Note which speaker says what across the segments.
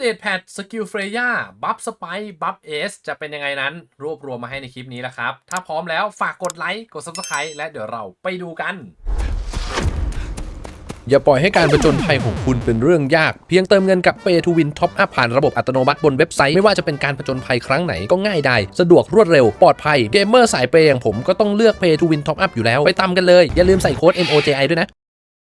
Speaker 1: เดตแพทสกิลเฟรย่าบัฟสไปบัฟเอสจะเป็นยังไงนั้น รวบรวมมาให้ในคลิปนี้แล้วครับ ถ้าพร้อมแล้วฝากกดไลค์ กด Subscribe และเดี๋ยวเราไปดูกัน
Speaker 2: อย่าปล่อยให้การประจนภัยของคุณเป็นเรื่องยาก เพียงเติมเงินกับ Pay to Win Top Up ผ่านระบบอัตโนมัติบนเว็บไซต์ ไม่ว่าจะเป็นการประจนภัยครั้งไหนก็ง่ายได้ สะดวกรวดเร็วปลอดภัยเกมเมอร์สายเปย์อย่างผมก็ต้องเลือก Pay to Win Top Up อยู่แล้วไปตามกันเลยอย่าลืมใส่โค้ด NOJI ด้วยนะ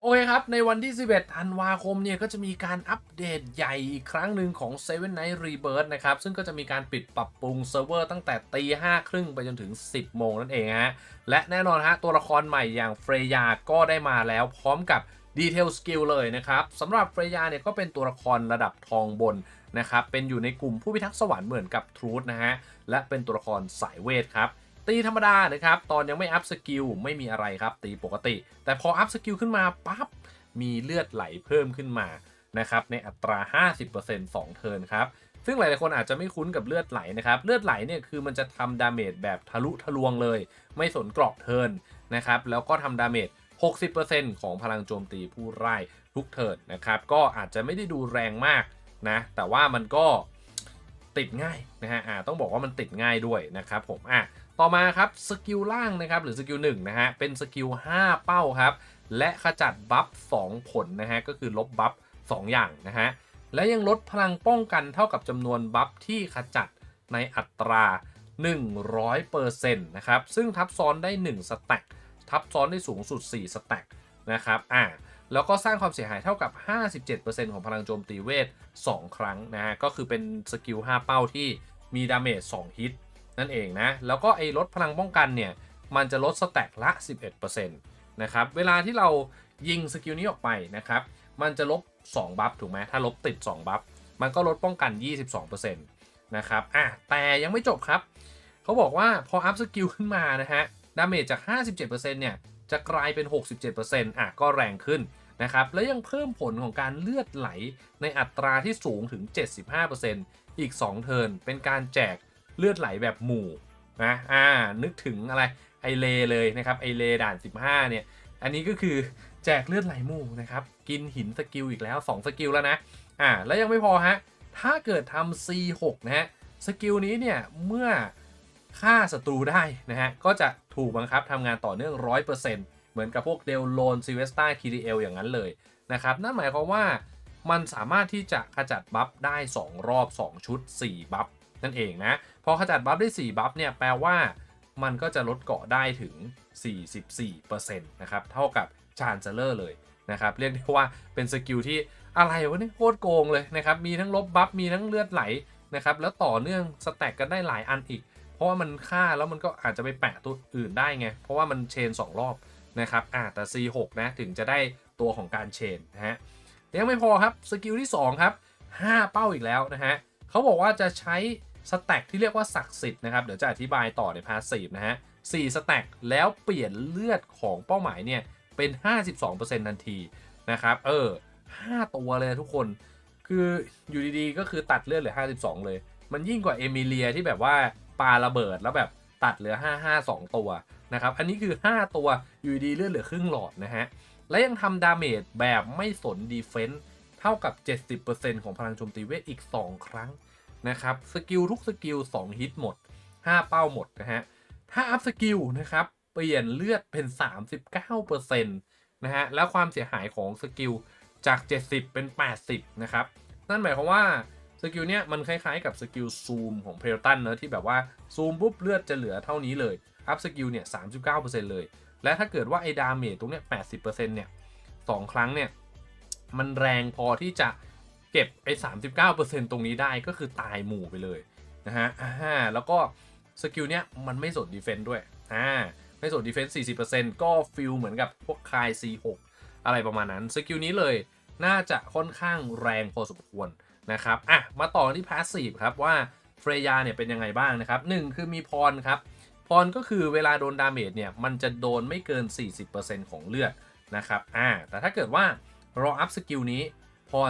Speaker 1: โอเคครับ ในวันที่ 11 ธันวาคมเนี่ย ก็จะมีการอัปเดตใหญ่อีกครั้งหนึ่งของ Seven Night Rebirth นะครับ ซึ่งก็จะมีการปิดปรับปรุงเซิร์ฟเวอร์ตั้งแต่ตีห้าครึ่งไปจนถึง 10 โมงนั่นเองฮะ และแน่นอนฮะ ตัวละครใหม่อย่างเฟรยาก็ได้มาแล้วพร้อมกับดีเทลสกิลเลยนะครับสำหรับเฟรยาเนี่ยก็เป็นตัวละครระดับทองบนนะครับเป็นอยู่ในกลุ่มผู้พิทักษ์สวรรค์เหมือนกับทรูธนะฮะและเป็นตัวละครสายเวทครับ ตีธรรมดานะครับตอนยังไม่อัพสกิลไม่มีอะไรครับ ตีปกติ แต่พออัพสกิลขึ้นมาปั๊บมีเลือดไหลเพิ่มขึ้นมานะครับในอัตรา 50% 2 เทิร์นครับซึ่งหลายๆคนอาจจะไม่คุ้นกับเลือดไหลนะครับ เลือดไหลเนี่ยคือมันจะทำดาเมจแบบทะลุทะลวงเลย ไม่สนกรอบเทิร์นนะครับ แล้วก็ทำดาเมจ 60%ของพลังโจมตีผู้ไร้ทุกเทิร์นนะครับ ก็อาจจะไม่ได้ดูแรงมากนะ แต่ว่ามันก็ติดง่ายนะฮะ อ่า ต้องบอกว่ามันติดง่ายด้วยนะครับผม อะ ต่อมาครับสกิลล่างนะครับหรือสกิล1นะฮะเป็นสกิล5 เป้าครับ และขจัดบัฟ2ผลนะฮะก็คือลบบัฟ2อย่างนะฮะและยังลดพลังป้องกันเท่ากับจำนวนบัฟที่ขจัดในอัตรา 100%นะครับซึ่งทับซ้อนได้ 1 สแต็กทับซ้อนได้สูงสุด 4 สแต็กนะครับอ่าแล้วก็สร้างความเสียหายเท่ากับ 57%ของพลังโจมตีเวท 2 ครั้งนะฮะก็คือเป็นสกิล5 เป้าที่มีดาเมจ2ฮิต นั่นเองนะ แล้วก็ไอ้ลดพลังป้องกันเนี่ย มันจะลดสแต็กละ 11%นะครับ เวลาที่เรายิงสกิลนี้ออกไปนะครับ มันจะลบ 2 บัฟถูกไหมถ้าลบติด 2 บัฟ มันก็ลดป้องกัน 22%นะครับ อะ แต่ยังไม่จบครับ เขาบอกว่าพออัพสกิลขึ้นมานะฮะ ดาเมจจาก 57%เนี่ยจะกลายเป็น 67%อะ ก็แรงขึ้นนะครับ แล้วยังเพิ่มผลของการเลือดไหลในอัตราที่สูงถึง 75%อีก 2 เทิร์น เป็นการแจก เลือดไหลแบบหมู่นะอ่านึกถึงอะไรไอเลเลยนะครับไอเลด่าน 15 เนี่ย อันนี้ก็คือแจกเลือดไหลหมู่นะครับ กินหินสกิลอีกแล้ว 2 สกิลแล้วนะอ่าแล้วยังไม่พอฮะ ถ้าเกิดทำ C6 นะฮะสกิลนี้เนี่ยเมื่อฆ่าศัตรูได้นะฮะก็จะถูกบังคับทำงานต่อเนื่อง 100%เหมือนกับพวกเดลโลนซิเวสตาคีดีเอลอย่างนั้นเลยนะครับนั่นหมายความว่ามันสามารถที่จะขจัดบัฟได้ 2 รอบ 2 ชุด 4 บัฟนั่นเองนะ พอขจัดบัฟได้ 4 บัฟเนี่ยแปลว่ามันก็จะลดเกาะได้ถึง 44%นะครับ เท่ากับชานเซเลอร์เลยนะครับ เรียกได้ว่าเป็นสกิลที่อะไรวะเนี่ยโคตรโกงเลยนะครับ มีทั้งลบบัฟ มีทั้งเลือดไหลนะครับ แล้วต่อเนื่องสแต็กกันได้หลายอันอีก เพราะว่ามันฆ่าแล้วมันก็อาจจะไปแปะตัวอื่นได้ไง เพราะว่ามันเชน 2 รอบนะครับอ่าแต่ C6 นะถึงจะได้ตัวของการเชนนะฮะยังไม่พอครับสกิลที่2ครับ5 เป้าอีกแล้วนะฮะเขาบอกว่าจะใช้ สแต็กที่เรียกว่าศักดิ์สิทธิ์นะครับ เดี๋ยวจะอธิบายต่อในพาสซีฟนะฮะ4สแต็กแล้วเปลี่ยนเลือดของเป้าหมายเนี่ย เป็น 52%ทันทีนะครับ เออ 5 ตัวเลยทุกคน คืออยู่ดีๆ ก็คือตัดเลือดเหลือ 52 เลย มันยิ่งกว่าเอมิเลียที่แบบว่าปาระเบิดแล้วแบบตัดเหลือ 55 2 ตัวนะครับ อันนี้คือ 5 ตัวอยู่ดีเลือดเหลือครึ่งหลอดนะฮะ และยังทำดาเมจแบบไม่สนดีเฟนส์เท่ากับ 70%ของพลังโจมตีเวทอีก 2 ครั้ง นะครับ สกิลทุกสกิล2ฮิตหมด 5 เป้าหมดนะฮะ ถ้าอัพสกิลนะครับ เปลี่ยนเลือดเป็น 39%นะฮะ แล้วความเสียหายของสกิลจาก 70 เป็น 80 นะครับ นั่นหมายความว่าสกิลเนี้ยมันคล้ายๆกับสกิลซูมของเพลตันเนอะที่แบบว่าซูมปุ๊บเลือดจะเหลือเท่านี้เลย อัพสกิลเนี่ย 39%เลย และถ้าเกิดว่าไอ้ดาเมจตรงเนี้ย 80%เนี่ย2ครั้งเนี่ย มันแรงพอที่จะ เก็บไอ้39%ตรงนี้ได้ก็คือตายหมู่ไปเลยนะฮะอ่าแล้วก็สกิลเนี้ยมันไม่สนดีเฟนต์ด้วยอ่าไม่สนดีเฟนต์40%ก็ฟิลเหมือนกับพวกคาย C6 อะไรประมาณนั้นสกิลนี้เลยน่าจะค่อนข้างแรงพอสมควรนะครับอะมาต่อที่พาสซีฟครับว่าเฟรยาเนี่ยเป็นยังไงบ้างนะครับหนึ่งคือมีพรครับพรก็คือเวลาโดนดาเมจเนี่ยมันจะโดนไม่เกิน 40%ของเลือดนะครับอ่าแต่ถ้าเกิดว่าเราอัพสกิลนี้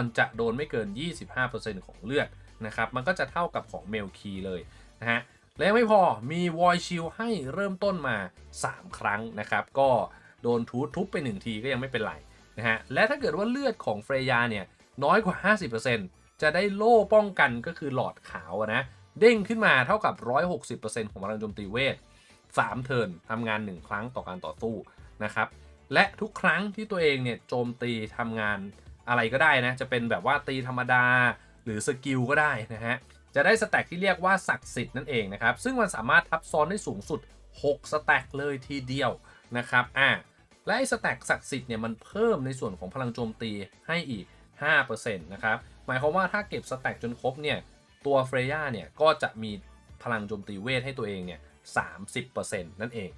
Speaker 1: รจะโดนไม่เกิน 25%ของเลือดนะครับ มันก็จะเท่ากับของเมลคีเลยนะฮะ และไม่พอมีวอยชิลให้เริ่มต้นมา 3 ครั้งนะครับ ก็โดนทูทุบไป 1 ทีก็ยังไม่เป็นไรนะฮะ และถ้าเกิดว่าเลือดของเฟรยาเนี่ยน้อยกว่า 50%จะได้โล่ป้องกันก็คือหลอดขาวนะ เด้งขึ้นมาเท่ากับ 160%ของพลังโจมตีเวท3เทิร์นทำงาน 1 ครั้งต่อการต่อสู้นะครับ และทุกครั้งที่ตัวเองเนี่ยโจมตีทำงาน อะไรก็ได้นะ จะเป็นแบบว่าตีธรรมดาหรือสกิลก็ได้นะฮะ จะได้สแต็กที่เรียกว่าศักดิ์สิทธิ์นั่นเองนะครับ ซึ่งมันสามารถทับซ้อนได้สูงสุด 6 สแต็กเลยทีเดียวนะครับ อ่า และไอ้สแต็กศักดิ์สิทธิ์เนี่ยมันเพิ่มในส่วนของพลังโจมตีให้อีก 5%นะครับ หมายความว่าถ้าเก็บสแต็กจนครบเนี่ย ตัวเฟรย่าเนี่ยก็จะมีพลังโจมตีเวทให้ตัวเองเนี่ย30%นั่นเอง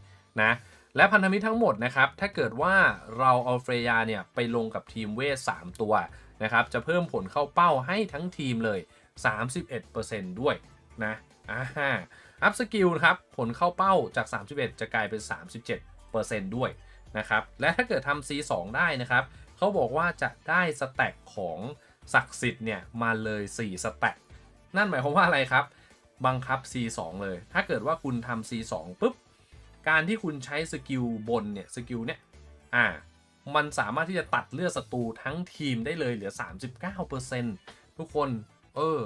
Speaker 1: นะ และพันธมิตรทั้งหมดนะครับ ถ้าเกิดว่าเราเอาเฟรยาเนี่ยไปลงกับทีมเวท 3 ตัวนะครับ จะเพิ่มผลเข้าเป้าให้ทั้งทีมเลย 31%ด้วยนะอ่าอัพสกิลครับ ผลเข้าเป้าจาก 31 จะกลายเป็น 37%ด้วยนะครับ และถ้าเกิดทำ C2 ได้นะครับ เขาบอกว่าจะได้สแต็กของศักดิ์สิทธิ์เนี่ยมาเลย 4 สแต็กนั่นหมายความว่าอะไรครับ บังคับ C2 เลย ถ้าเกิดว่าคุณทำ C2 ปุ๊บ การที่คุณใช้สกิลบนเนี่ยสกิลเนี่ยอ่ามันสามารถที่จะตัดเลือดศัตรูทั้งทีมได้เลยเหลือ 39%ทุกคนเออ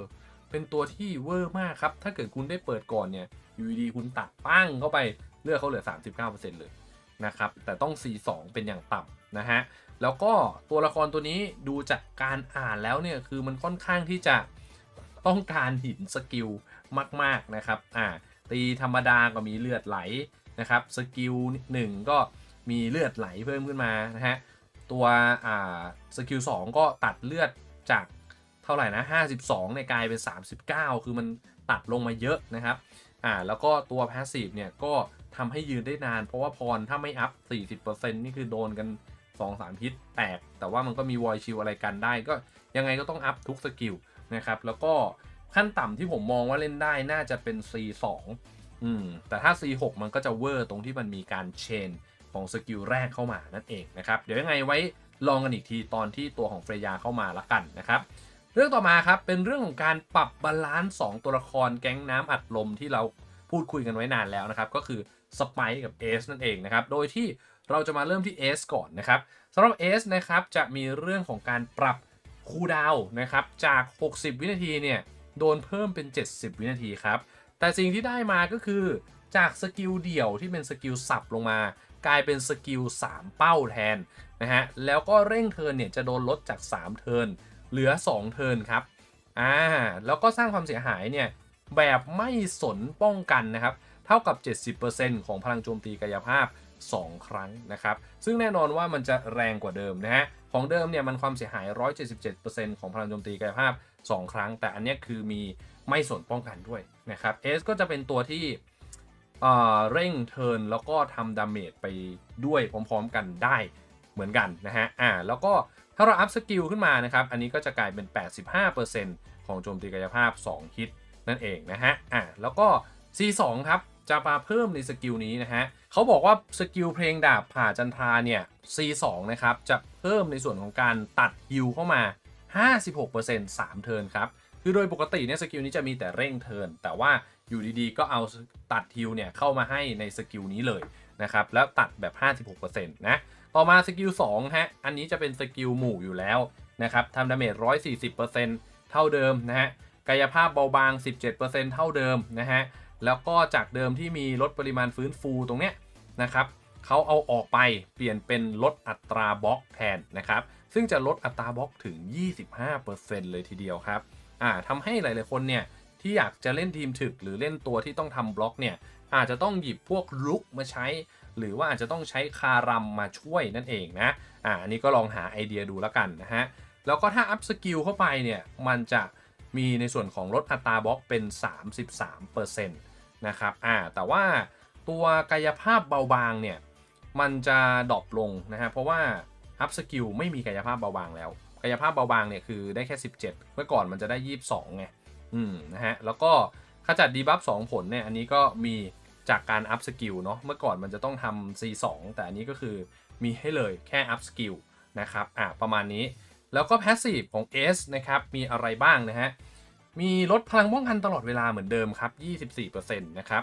Speaker 1: เป็นตัวที่เวอร์มากครับ ถ้าเกิดคุณได้เปิดก่อนเนี่ยอยู่ดีคุณตัดปั้งเข้าไปเลือดเขาเหลือ 39%เลยนะครับ แต่ต้อง C2 เป็นอย่างต่ำนะฮะ แล้วก็ตัวละครตัวนี้ดูจากการอ่านแล้วเนี่ย คือมันค่อนข้างที่จะต้องการหินสกิลมาก ๆ นะครับ อ่า ตีธรรมดาก็มีเลือดไหล นะครับสกิลหนึ่งก็มีเลือดไหลเพิ่มขึ้นมานะฮะตัวอ่าสกิล2ก็ตัดเลือดจากเท่าไหร่นะ52เนี่ยกลายเป็น 39 คือมันตัดลงมาเยอะนะครับอ่าแล้วก็ตัว Passive เนี่ยก็ทำให้ยืนได้นาน เพราะว่าพรถ้าไม่อัพ 40%นี่คือโดนกัน 2-3 ฮิตแตก แต่ว่ามันก็มีวอยชิลอะไรกันได้ ก็ยังไงก็ต้องอัพทุกสกิลนะครับแล้วก็ขั้นต่ำที่ผมมองว่าเล่นได้น่าจะเป็น C2 อืมแต่ถ้า C6 มันก็จะเวอร์ตรงที่มันมีการเชนของสกิลแรกเข้ามานั่นเองนะครับ เดี๋ยวยังไงไว้ลองกันอีกทีตอนที่ตัวของเฟรยาเข้ามาละกันนะครับ เรื่องต่อมาครับเป็นเรื่องของการปรับบาลานซ์สองตัวละครแก๊งน้ำอัดลมที่เราพูดคุยกันไว้นานแล้วนะครับ ก็คือสไปกับเอสนั่นเองนะครับ โดยที่เราจะมาเริ่มที่ S ก่อนนะครับสำหรับ S นะครับจะมีเรื่องของการปรับคูดาวนะครับจาก 60 วินาทีเนี่ยโดนเพิ่มเป็น 70 วินาทีครับ แต่สิ่งที่ได้มาก็คือจากสกิลเดี่ยวที่เป็นสกิลสับลงมา กลายเป็นสกิล3 เป้าแทนนะฮะแล้วก็เร่งเทิร์นเนี่ยจะโดนลดจาก 3 เทิร์นเหลือ 2 เทิร์นครับอ่าแล้วก็สร้างความเสียหายเนี่ยแบบไม่สนป้องกันนะครับ เท่ากับ 70%ของพลังโจมตีกายภาพ 2 ครั้งนะครับ ซึ่งแน่นอนว่ามันจะแรงกว่าเดิมนะฮะ ของเดิมเนี่ยมันความเสียหาย 177%ของพลังโจมตีกายภาพ 2 ครั้ง แต่อันนี้คือมีไม่สนป้องกันด้วยนะครับเอสก็จะเป็นตัวที่เอ่อเร่งเทิร์นแล้วก็ทำดาเมจไปด้วยพร้อมๆกันได้เหมือนกันนะฮะ อ่า แล้วก็ถ้าเราอัพสกิลขึ้นมานะครับ อันนี้ก็จะกลายเป็น 85%ของโจมตีกายภาพ 2 ฮิตนั่นเองนะฮะ อ่า แล้วก็ C2 ครับ จะมาเพิ่มในสกิลนี้นะฮะเขาบอกว่าสกิลเพลงดาบผ่าจันทราเนี่ย C2 นะครับ จะเพิ่มในส่วนของการตัดฮิลเข้ามา 56% 3 เทิร์นครับ คือโดยปกติเนี่ยสกิลนี้จะมีแต่เร่งเทิร์นแต่ว่าอยู่ดีๆ ก็เอาตัดฮิลเนี่ยเข้ามาให้ในสกิลนี้เลยนะครับ แล้วตัดแบบ 56%นะ ต่อมาสกิล2ฮะ อันนี้จะเป็นสกิลหมู่อยู่แล้วนะครับทำดาเมจ140%เท่าเดิมนะฮะกายภาพเบาบาง 17%เท่าเดิมนะฮะ แล้วก็จากเดิมที่มีลดปริมาณฟื้นฟูตรงเนี้ยนะครับเขาเอาออกไปเปลี่ยนเป็นลดอัตราบล็อกแทนนะครับ ซึ่งจะลดอัตราบล็อกถึง 25%เลยทีเดียวครับอ่าทำให้หลาย ๆ คนเนี่ยที่อยากจะเล่นทีมถึกหรือเล่นตัวที่ต้องทำบล็อกเนี่ยอาจจะต้องหยิบพวกลุกมาใช้ หรือว่าอาจจะต้องใช้คารัมมาช่วยนั่นเองนะอ่าอันนี้ก็ลองหาไอเดียดูแล้วกันนะฮะแล้วก็ถ้าอัพสกิลเข้าไปเนี่ยมันจะมีในส่วนของลดอัตราบล็อกเป็น 33% นะครับอ่าแต่ว่าตัวกายภาพเบาบางเนี่ย มันจะดรอปลงนะฮะเพราะว่าอัพสกิลไม่มีกายภาพเบาบางแล้ว กายภาพเบาบางเนี่ยคือได้แค่ 17 เมื่อก่อนมันจะได้ 22ไงอืมนะฮะแล้วก็ขจัดดีบัฟ2ผลเนี่ยอันนี้ก็มีจากการอัพสกิลเนาะเมื่อก่อนมันจะต้องทำ C2 แต่อันนี้ก็คือมีให้เลยแค่อัพสกิลนะครับอ่าประมาณนี้แล้วก็ Passive ของ S นะครับมีอะไรบ้างนะฮะ มีลดพลังป้องกันตลอดเวลาเหมือนเดิมครับ 24%นะครับ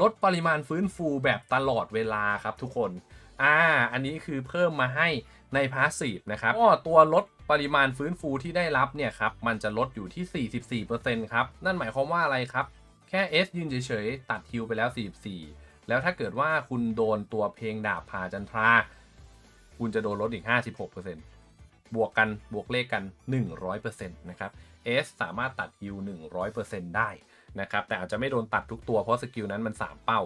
Speaker 1: ลดปริมาณฟื้นฟูแบบตลอดเวลาครับทุกคน อ่า อันนี้คือเพิ่มมาให้ใน Passive นะครับก็ตัวลดปริมาณฟื้นฟูที่ได้รับเนี่ยครับ มันจะลดอยู่ที่ 44%ครับ นั่นหมายความว่าอะไรครับ แค่ S ยืนเฉยๆ ตัดฮิวไปแล้ว 44 แล้วถ้าเกิดว่าคุณโดนตัวเพลงดาบพาจันทรา คุณจะโดนลดอีก 56% บวกกันบวกเลขกัน 100%นะครับ S สามารถตัดฮิว100%ได้นะครับแต่อาจจะไม่โดนตัดทุกตัวเพราะสกิลนั้นมัน 3 เป้า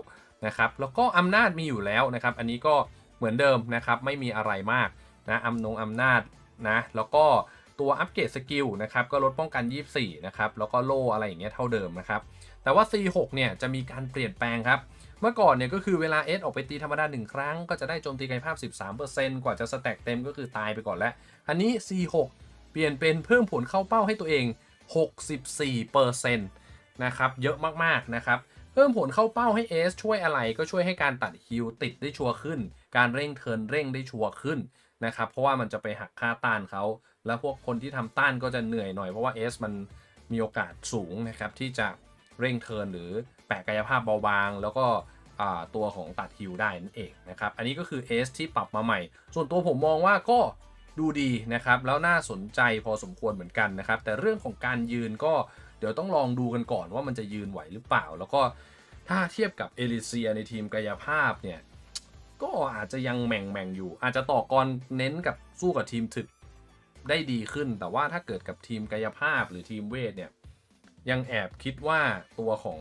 Speaker 1: นะครับแล้วก็อำนาจมีอยู่แล้วนะครับอันนี้ก็เหมือนเดิมนะครับไม่มีอะไรมากนะอำนงอำนาจนะแล้วก็ตัวอัปเกรดสกิลนะครับก็ลดป้องกัน 24 นะครับ แล้วก็โล่อะไรอย่างเงี้ยเท่าเดิมนะครับ แต่ว่า C6 เนี่ยจะมีการเปลี่ยนแปลงครับ มื่อก่อนเนี่ยก็คือเวลา S ออกไปตีธรรมดา 1 ครั้ง ก็จะได้โจมตีกายภาพ 13%กว่าจะสแต็กเต็มก็คือตายไปก่อนแล้ว อันนี้ C6 เปลี่ยนเป็นเพิ่มผลเข้าเป้าให้ตัวเอง 64%นะครับ เยอะมากๆนะครับ เพิ่มผลเข้าเป้าให้ S ช่วยอะไรก็ช่วยให้การตัดฮิลติดได้ชัวร์ขึ้น การเร่งเทิร์นเร่งได้ชัวร์ขึ้นนะครับ เพราะว่ามันจะไปหักค่าต้านเขา แล้วพวกคนที่ทำต้านก็จะเหนื่อยหน่อยเพราะว่า S มันมีโอกาสสูงนะครับที่จะเร่งเทิร์นหรือแปะกายภาพเบาบาง แล้วก็ ตัวของตัดฮิลได้นั่นเองนะครับ อันนี้ก็คือ S ที่ปรับมาใหม่ ส่วนตัวผมมองว่าก็ดูดีนะครับ แล้วน่าสนใจพอสมควรเหมือนกันนะครับ แต่เรื่องของการยืนก็เดี๋ยวต้องลองดูกันก่อนว่ามันจะยืนไหวหรือเปล่า แล้วก็ถ้าเทียบกับเอลิเซียในทีมกายภาพเนี่ยก็อาจจะยังแหม่งแม่งอยู่ อาจจะต่อกรเน้นกับสู้กับทีมถึกได้ดีขึ้น แต่ว่าถ้าเกิดกับทีมกายภาพหรือทีมเวทเนี่ยยังแอบคิดว่าตัวของ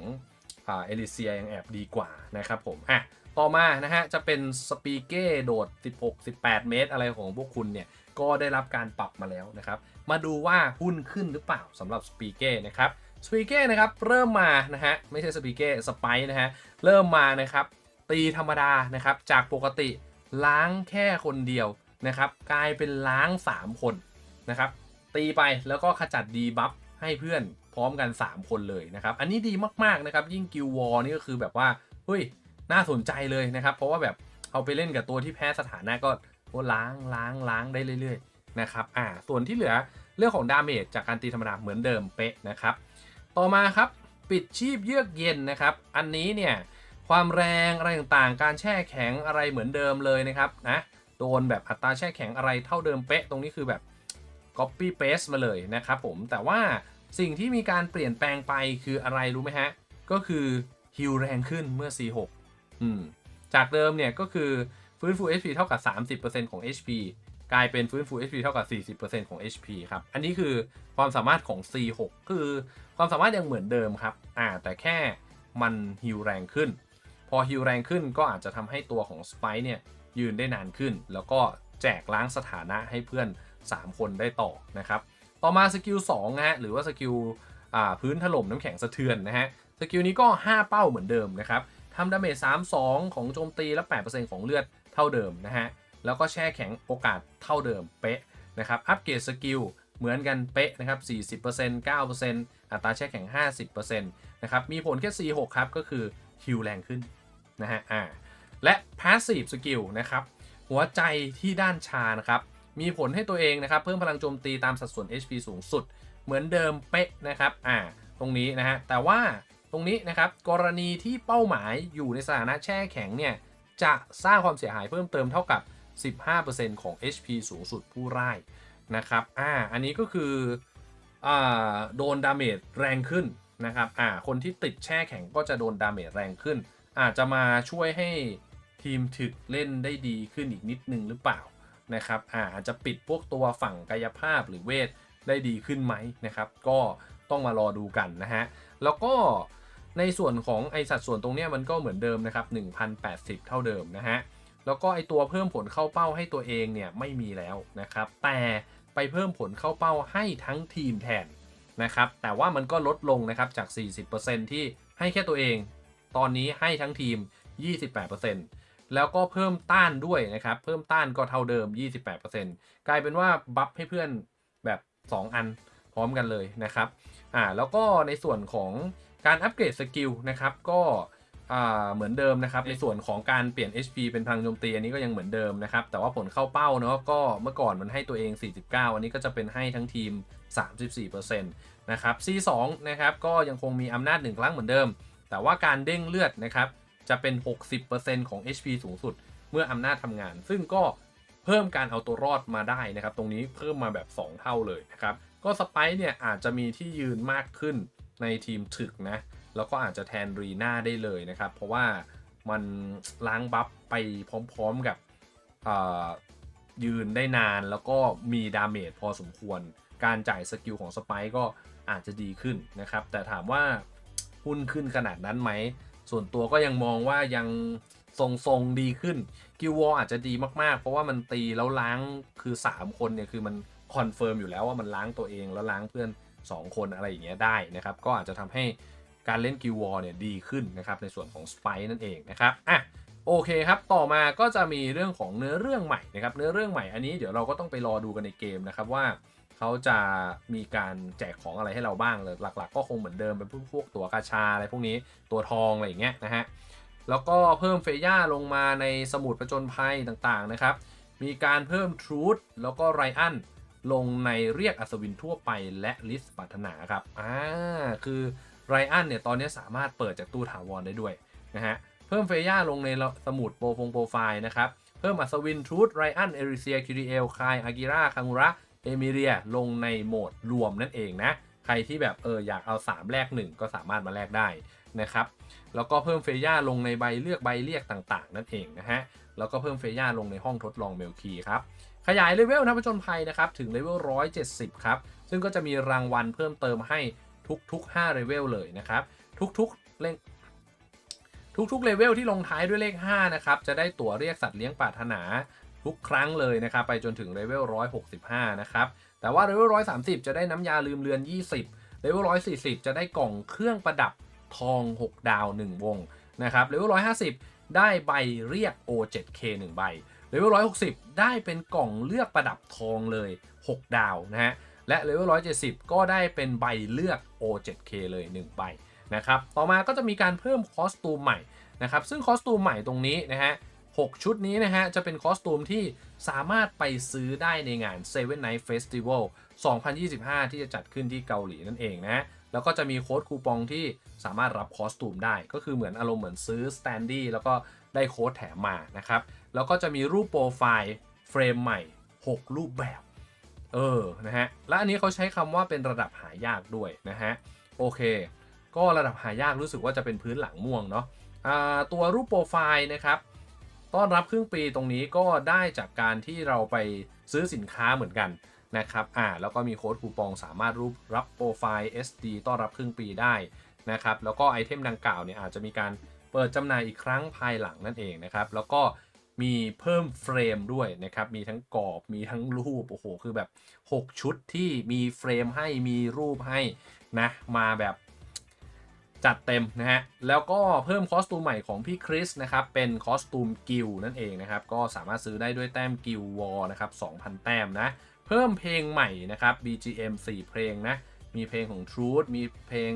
Speaker 1: เอลิเซียยังแอบดีกว่านะครับผมอะต่อมานะฮะจะเป็นสปีเก้โดด 16-18 เมตร อะไรของพวกคุณเนี่ย ก็ได้รับการปรับมาแล้วนะครับ มาดูว่าหุ้นขึ้นหรือเปล่าสำหรับสปีเก้นะครับสปีเก้นะครับเริ่มมานะฮะไม่ใช่สปีเก้สไปนะฮะเริ่มมานะครับตีธรรมดานะครับจากปกติล้างแค่คนเดียวนะครับกลายเป็นล้าง 3 คนนะครับตีไปแล้วก็ขจัดดีบัฟให้เพื่อน พร้อมกัน 3 คนเลยนะครับ อันนี้ดีมากๆนะครับ ยิ่งกิลวอร์นี่ก็คือแบบว่าเฮ้ยน่าสนใจเลยนะครับ เพราะว่าแบบเอาไปเล่นกับตัวที่แพ้สถานะก็ก็ล้างล้างล้างได้เรื่อยๆนะครับอ่าส่วนที่เหลือเรื่องของดาเมจจากการตีธรรมดาเหมือนเดิมเป๊ะนะครับ ต่อมาครับปิดชีพเยือกเย็นนะครับ อันนี้เนี่ยความแรงอะไรต่างๆ การแช่แข็งอะไรเหมือนเดิมเลยนะครับนะโดนแบบอัตราแช่แข็งอะไรเท่าเดิมเป๊ะตรงนี้คือแบบ copy paste มาเลยนะครับผมแต่ว่า สิ่งที่มีการเปลี่ยนแปลงไปคืออะไรรู้ไหมฮะ ก็คือฮิลแรงขึ้นเมื่อ C6 อืมจากเดิมเนี่ยก็คือฟื้นฟู HP เท่ากับ 30%ของ HP กลายเป็นฟื้นฟู HP เท่ากับ 40%ของ HP ครับ อันนี้คือความสามารถของ C6 คือความสามารถยังเหมือนเดิมครับอ่าแต่แค่มันฮิลแรงขึ้น พอฮิลแรงขึ้นก็อาจจะทำให้ตัวของ Spike เนี่ยยืนได้นานขึ้น แล้วก็แจกล้างสถานะให้เพื่อน 3 คนได้ต่อนะครับ ต่อมาสกิล2นะฮะหรือว่าสกิลพื้นถล่มน้ำแข็งสะเทือนนะฮะสกิลนี้ก็ 5 เป้าเหมือนเดิมนะครับทำดาเมจ3 2 ของโจมตีและ 8%ของเลือดเท่าเดิมนะฮะแล้วก็แช่แข็งโอกาสเท่าเดิมเป๊ะนะครับอัปเกรดสกิลเหมือนกันเป๊ะนะครับ 40% 9%อัตราแช่แข็ง 50%นะครับมีผลแค่ C6 ครับ ก็คือฮิวแรงขึ้นนะฮะอ่าและ Passive Skill นะครับหัวใจที่ด้านชานะครับ มีผลให้ตัวเองนะครับ เพิ่มพลังโจมตีตามสัดส่วน HP สูงสุด เหมือนเดิมเป๊ะนะครับอ่าตรงนี้นะฮะแต่ว่าตรงนี้นะครับกรณีที่เป้าหมายอยู่ในสถานะแช่แข็งเนี่ยจะสร้างความเสียหายเพิ่มเติมเท่ากับ 15%ของ HP สูงสุดผู้ร่ายนะครับอ่าอันนี้ก็คืออ่าโดนดาเมจแรงขึ้นนะครับอ่าคนที่ติดแช่แข็งก็จะโดนดาเมจแรงขึ้น อาจจะมาช่วยให้ทีมถึกเล่นได้ดีขึ้นอีกนิดนึงหรือเปล่า นะครับอ่าอาจจะปิดพวกตัวฝั่งกายภาพหรือเวทได้ดีขึ้นไหมนะครับ ก็ต้องมารอดูกันนะฮะ แล้วก็ในส่วนของไอสัดส่วนตรงเนี้ยมันก็เหมือนเดิมนะครับ1,080 เท่าเดิมนะฮะ แล้วก็ไอตัวเพิ่มผลเข้าเป้าให้ตัวเองเนี่ยไม่มีแล้วนะครับ แต่ไปเพิ่มผลเข้าเป้าให้ทั้งทีมแทนนะครับ แต่ว่ามันก็ลดลงนะครับจาก 40%ที่ให้แค่ตัวเอง ตอนนี้ให้ทั้งทีม 28% แล้วก็เพิ่มต้านด้วยนะครับ เพิ่มต้านก็เท่าเดิม 28%กลายเป็นว่าบัฟให้เพื่อนแบบ 2 อันพร้อมกันเลยนะครับ อ่า แล้วก็ในส่วนของการอัปเกรดสกิลนะครับ ก็อ่าเหมือนเดิมนะครับ ในส่วนของการเปลี่ยน HP เป็นพลังโจมตีอันนี้ก็ยังเหมือนเดิมนะครับ แต่ว่าผลเข้าเป้าเนาะก็เมื่อก่อนมันให้ตัวเอง 49 อันนี้ก็จะเป็นให้ทั้งทีม 34%นะครับ C2 นะครับก็ยังคงมีอำนาจ 1 ครั้งเหมือนเดิม แต่ว่าการเด้งเลือดนะครับ จะเป็น 60%ของ HP สูงสุดเมื่ออำนาจทำงาน ซึ่งก็เพิ่มการเอาตัวรอดมาได้นะครับ ตรงนี้เพิ่มมาแบบ 2 เท่าเลยนะครับ ก็สไปซ์เนี่ย อาจจะมีที่ยืนมากขึ้นในทีมถึกนะ แล้วก็อาจจะแทนรีน่าได้เลยนะครับ เพราะว่ามันล้างบัฟไปพร้อมๆกับยืนได้นานแล้วก็มีดาเมจพอสมควร การจ่ายสกิลของสไปซ์ก็อาจจะดีขึ้นนะครับ แต่ถามว่าหุ้นขึ้นขนาดนั้นไหม ส่วนตัวก็ยังมองว่ายังทรงๆดีขึ้นกิววออาจจะดีมากๆ เพราะว่ามันตีแล้วล้างคือ 3 คนเนี่ยคือมันคอนเฟิร์มอยู่แล้วว่ามันล้างตัวเองแล้วล้างเพื่อน 2 คนอะไรอย่างเงี้ยได้นะครับ ก็อาจจะทำให้การเล่นกิววอเนี่ยดีขึ้นนะครับในส่วนของสไปนั่นเองนะครับอะโอเคครับ ต่อมาก็จะมีเรื่องของเนื้อเรื่องใหม่นะครับ เนื้อเรื่องใหม่อันนี้เดี๋ยวเราก็ต้องไปรอดูกันในเกมนะครับว่า เขาจะมีการแจกของอะไรให้เราบ้างเลยหลัก ๆ ก็คงเหมือนเดิมเป็นพวกตัวกาชาอะไรพวกนี้ตัวทองอะไรอย่างเงี้ยนะฮะแล้วก็เพิ่มเฟย่าลงมาในสมุดประจนภัยต่างๆนะครับ มีการเพิ่มทรูธแล้วก็ไรอันลงในเรียกอัศวินทั่วไปและลิสต์ปรารถนาครับอ่าคือไรอันเนี่ยตอนนี้สามารถเปิดจากตู้ถาวรได้ด้วยนะฮะเพิ่มเฟย่าลงในสมุดโปรฟงโปรไฟล์นะครับ เพิ่มอัศวินทรูธไรอันเอริเซียคิริเอลคายอากิระคังุระ เอมิเรียลงในโหมดรวมนั่นเองนะ ใครที่แบบเอออยากเอา 3 แลก1 ก็สามารถมาแลกได้นะครับ แล้วก็เพิ่มเฟย่าลงในใบเลือกใบเรียกต่างๆ นั่นเองนะฮะ แล้วก็เพิ่มเฟย่าลงในห้องทดลองเมลคีครับ ขยายเลเวลนักผจญภัยนะครับ ถึงเลเวล 170 ครับ ซึ่งก็จะมีรางวัลเพิ่มเติมให้ทุกๆ5เลเวลเลยนะครับ ทุกๆเลทุกๆเลเวลที่ลงท้ายด้วยเลข 5 นะครับ จะได้ตั๋วเรียกสัตว์เลี้ยงปรารถนา ทุกครั้งเลยนะครับไปจนถึงเลเวล165 นะครับ แต่ว่าเลเวล130 จะได้น้ำยาลืมเลือน 20เลเวล140 จะได้กล่องเครื่องประดับทอง 6 ดาว 1 วงนะครับเลเวล150 ได้ใบเรียก O7K 1 ใบเลเวล160 ได้เป็นกล่องเลือกประดับทองเลย 6 ดาวนะฮะและเลเวล170 ก็ได้เป็นใบเลือก O7K เลย 1 ใบนะครับต่อมาก็จะมีการเพิ่มคอสตูมใหม่นะครับซึ่งคอสตูมใหม่ตรงนี้นะฮะ 6 ชุดนี้นะฮะ จะเป็นคอสตูมที่สามารถไปซื้อได้ในงาน Seven Night Festival 2025 ที่จะจัดขึ้นที่เกาหลีนั่นเองนะ แล้วก็จะมีโค้ดคูปองที่สามารถรับคอสตูมได้ ก็คือเหมือนอารมณ์เหมือนซื้อสแตนดี้แล้วก็ได้โค้ดแถมมานะครับ แล้วก็จะมีรูปโปรไฟล์เฟรมใหม่ 6 รูปแบบ เออ นะฮะ และอันนี้เขาใช้คำว่าเป็นระดับหายากด้วยนะฮะ โอเค ก็ระดับหายากรู้สึกว่าจะเป็นพื้นหลังม่วงเนาะตัวรูปโปรไฟล์นะครับ ต้อนรับครึ่งปีตรงนี้ก็ได้จากการที่เราไปซื้อสินค้าเหมือนกันนะครับอ่าแล้วก็มีโค้ดคูปองสามารถรูปรับโปรไฟล์ SD ต้อนรับครึ่งปีได้นะครับแล้วก็ไอเทมดังกล่าวเนี่ยอาจจะมีการเปิดจำหน่ายอีกครั้งภายหลังนั่นเองนะครับแล้วก็มีเพิ่มเฟรมด้วยนะครับ มีทั้งกรอบ มีทั้งรูป โอ้โห คือแบบ 6 ชุดที่มีเฟรมให้ มีรูปให้นะ มาแบบ จัดเต็มนะฮะ แล้วก็เพิ่มคอสตูมใหม่ของพี่คริสนะครับ เป็นคอสตูมกิลนั่นเองนะครับ ก็สามารถซื้อได้ด้วยแต้มกิลวอลนะครับ 2,000 แต้มนะ เพิ่มเพลงใหม่นะครับ BGM 4 เพลงนะ มีเพลงของ Truth มีเพลง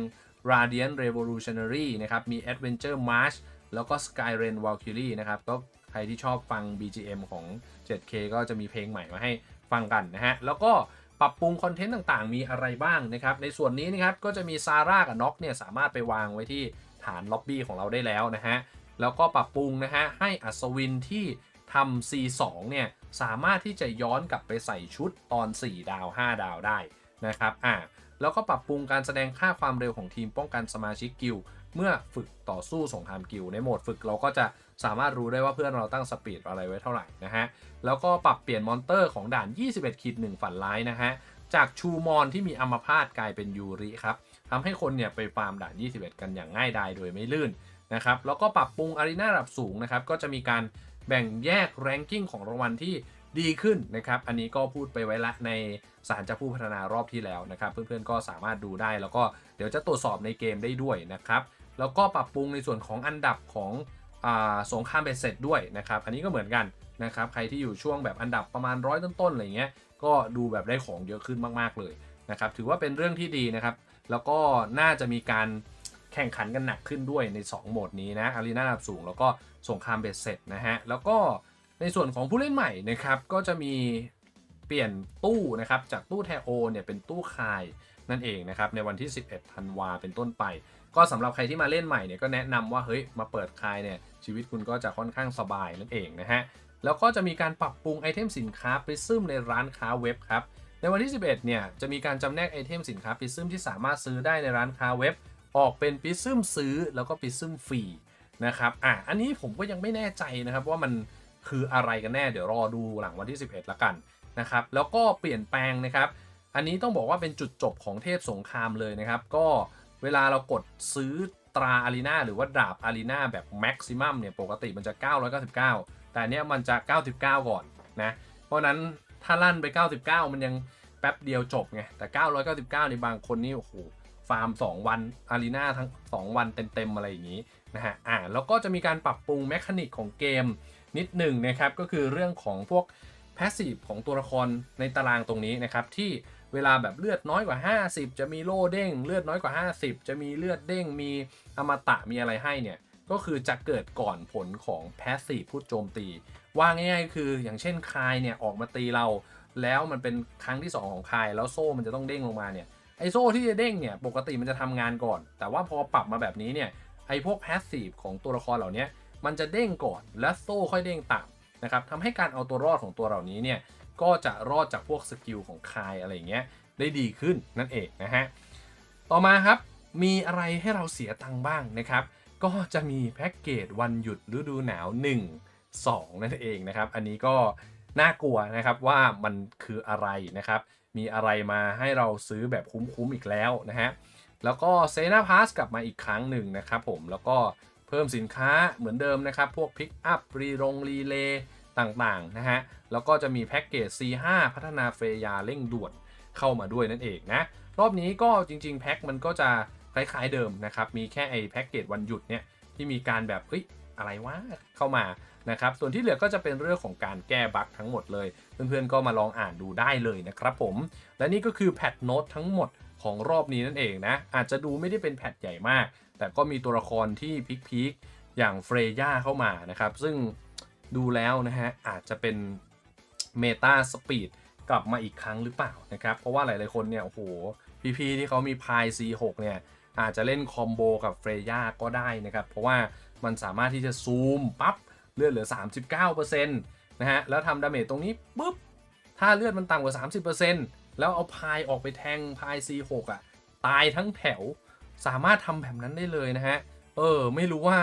Speaker 1: Radiant Revolutionary นะครับ มี Adventure March แล้วก็ Skyren Valkyrie นะครับ ก็ใครที่ชอบฟัง BGM ของ 7K ก็จะมีเพลงใหม่มาให้ฟังกันนะฮะ แล้วก็ ปรับปรุงคอนเทนต์ต่างๆ มีอะไรบ้างนะครับ ในส่วนนี้นะครับก็จะมีซาร่ากับน็อกเนี่ยสามารถไปวางไว้ที่ฐานล็อบบี้ของเราได้แล้วนะฮะ แล้วก็ปรับปรุงนะฮะให้อัศวินที่ทำ C2 เนี่ยสามารถที่จะย้อนกลับไปใส่ชุดตอน 4 ดาว 5 ดาวได้นะครับ อ่า แล้วก็ปรับปรุงการแสดงค่าความเร็วของทีมป้องกันสมาชิกกิล เมื่อฝึกต่อสู้สงครามกิลในโหมดฝึกเราก็จะสามารถรู้ได้ว่าเพื่อนเราตั้งสปีดอะไรไว้เท่าไหร่นะฮะ แล้วก็ปรับเปลี่ยนมอนเตอร์ของด่าน 21ขีด1ฝันร้ายนะฮะ จากชูมอนที่มีอัมพาตกลายเป็นยูริครับทำให้คนเนี่ยไปฟาร์มด่าน 21 กันอย่างง่ายดายโดยไม่ลื่นนะครับ แล้วก็ปรับปรุงอารีนาระดับสูงนะครับ ก็จะมีการแบ่งแยกแรงกิ้งของรางวัลที่ดีขึ้นนะครับ อันนี้ก็พูดไปไว้ละในสารเจะผู้พัฒนารอบที่แล้วนะครับ เพื่อนๆก็สามารถดูได้ แล้วก็เดี๋ยวจะตรวจสอบในเกมได้ด้วยนะครับ แล้วก็ปรับปรุงในส่วนของอันดับของอสงครามเบ็ดเสร็จด้วยนะครับ อันนี้ก็เหมือนกันนะครับ ใครที่อยู่ช่วงแบบอันดับประมาณร้อยต้นๆอะไรเงี้ย ก็ดูแบบได้ของเยอะขึ้นมากๆเลยนะครับ ถือว่าเป็นเรื่องที่ดีนะครับ แล้วก็น่าจะมีการแข่งขันกันหนักขึ้นด้วยใน 2 โหมดนี้นะ อารีนาระดับสูงแล้วก็สงครามเบ็ดเสร็จนะฮะ แล้วก็ในส่วนของผู้เล่นใหม่นะครับ ก็จะมีเปลี่ยนตู้นะครับจากตู้แทโอเนี่ยเป็นตู้คายนั่นเองนะครับในวันที่ 11ธันวาเป็นต้นไปก็สำหรับใครที่มาเล่นใหม่เนี่ยก็แนะนำว่าเฮ้ยมาเปิดคายเนี่ยชีวิตคุณก็จะค่อนข้างสบายนั่นเองนะฮะแล้วก็จะมีการปรับปรุงไอเทมสินค้าปริซึมในร้านค้าเว็บครับในวันที่ 11 เนี่ยจะมีการจำแนกไอเทมสินค้าปิซึมที่สามารถซื้อได้ในร้านค้าเว็บ ออกเป็นปิซึมซื้อแล้วก็ปิซึมฟรีนะครับอะอันนี้ผมก็ยังไม่แน่ใจนะครับว่ามันคืออะไรกันแน่เดี๋ยวรอดูหลังวันที่ 11 ละกันนะครับแล้วก็เปลี่ยนแปลงนะครับ อันนี้ต้องบอกว่าเป็นจุดจบของเทพสงครามเลยนะครับ ก็ เวลาเรากดซื้อตราอารีนาหรือว่าดาบอารีนาแบบแม็กซิมัมเนี่ยปกติมันจะ 999 แต่เนี้ยมันจะ 99 ก่อนนะ เพราะฉะนั้นถ้าลั่นไป 99 มันยังแป๊บเดียวจบไง แต่ 999 ในบางคนนี่โอ้โหฟาร์ม 2 วันอารีนาทั้ง 2 วันเต็ม ๆ อะไรอย่างนี้นะฮะอ่าแล้วก็จะมีการปรับปรุงแมคานิกของเกมนิดหนึ่งนะครับ ก็คือเรื่องของพวกแพสซีฟของตัวละครในตารางตรงนี้นะครับที่ เวลาแบบเลือดน้อยกว่า 50 จะมีโล่เด้ง เลือดน้อยกว่า 50 จะมีเลือดเด้ง มีอมตะมีอะไรให้เนี่ย ก็คือจะเกิดก่อนผลของแพสซีฟพูดโจมตี ว่าง่ายๆ คืออย่างเช่นคายเนี่ยออกมาตีเรา แล้วมันเป็นครั้งที่ 2 ของคายแล้วโซ่มันจะต้องเด้งลงมาเนี่ยไอโซ่ที่จะเด้งเนี่ยปกติมันจะทำงานก่อน แต่ว่าพอปรับมาแบบนี้เนี่ยไอพวกแพสซีฟของตัวละครเหล่านี้มันจะเด้งก่อนและโซ่ค่อยเด้งตามนะครับทำให้การเอาตัวรอดของตัวเหล่านี้เนี่ย ก็จะรอดจากพวกสกิลของคายอะไรเงี้ยได้ดีขึ้นนั่นเองนะฮะ ต่อมาครับมีอะไรให้เราเสียตังค์บ้างนะครับ ก็จะมีแพ็กเกจวันหยุดฤดูหนาว 1 2 นั่นเองนะครับ อันนี้ก็น่ากลัวนะครับว่ามันคืออะไรนะครับ มีอะไรมาให้เราซื้อแบบคุ้มๆอีกแล้วนะฮะ แล้วก็เซนาพาสกลับมาอีกครั้งหนึ่งนะครับผมแล้วก็เพิ่มสินค้าเหมือนเดิมนะครับ พวกพิกอัพรีรงรีเลย์ ต่างๆนะฮะ แล้วก็จะมีแพ็กเกจ C5 พัฒนาเฟยาเร่งด่วนเข้ามาด้วยนั่นเองนะ รอบนี้ก็จริง ๆ แพ็กมันก็จะคล้ายๆเดิมนะครับ มีแค่ไอ้แพ็กเกจวันหยุดเนี่ยที่มีการแบบเฮ้ยอะไรวะเข้ามานะครับ ส่วนที่เหลือก็จะเป็นเรื่องของการแก้บั๊กทั้งหมดเลย เพื่อนๆก็มาลองอ่านดูได้เลยนะครับผม และนี่ก็คือแพทโน้ตทั้งหมดของรอบนี้นั่นเองนะ อาจจะดูไม่ได้เป็นแพทใหญ่มาก แต่ก็มีตัวละครที่พีคๆอย่างเฟรย่าเข้ามานะครับ ซึ่ง ดูแล้วนะฮะอาจจะเป็นเมตาสปีดกลับมาอีกครั้งหรือเปล่านะครับ เพราะว่าหลาย ๆ คนเนี่ยโอ้โห พี่ ๆ ที่เขามีพาย C6 เนี่ยอาจจะเล่นคอมโบกับเฟรย่าก็ได้นะครับ เพราะว่ามันสามารถที่จะซูมปั๊บเลือดเหลือ 39%นะฮะแล้วทำดาเมจตรงนี้ปุ๊บถ้าเลือดมันต่ำกว่า 30%แล้วเอาพายออกไปแทงพาย C6 อะตายทั้งแถวสามารถทำแบบนั้นได้เลยนะฮะเออไม่รู้ว่า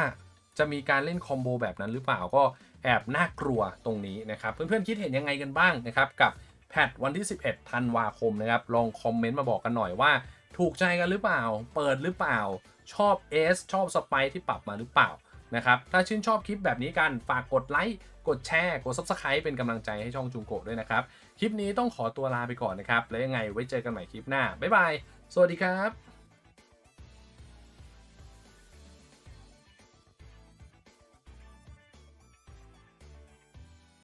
Speaker 1: จะมีการเล่นคอมโบแบบนั้นหรือเปล่าก็ แอบน่ากลัวตรงนี้นะครับ เพื่อนๆ คิดเห็นยังไงกันบ้างนะครับ กับแพทวันที่ 11ธันวาคมนะครับ ลองคอมเมนต์มาบอกกันหน่อยว่า ถูกใจกันหรือเปล่า เปิดหรือเปล่า ชอบ S ชอบสไปที่ปรับมาหรือเปล่านะครับ ถ้าชื่นชอบคลิปแบบนี้กัน ฝากกดไลค์ กดแชร์ กด Subscribe เป็นกำลังใจให้ช่องจุงโกด้วยนะครับ คลิปนี้ต้องขอตัวลาไปก่อนนะครับ แล้วยังไงไว้เจอกันใหม่คลิปหน้า บ๊ายบาย สวัสดีครับ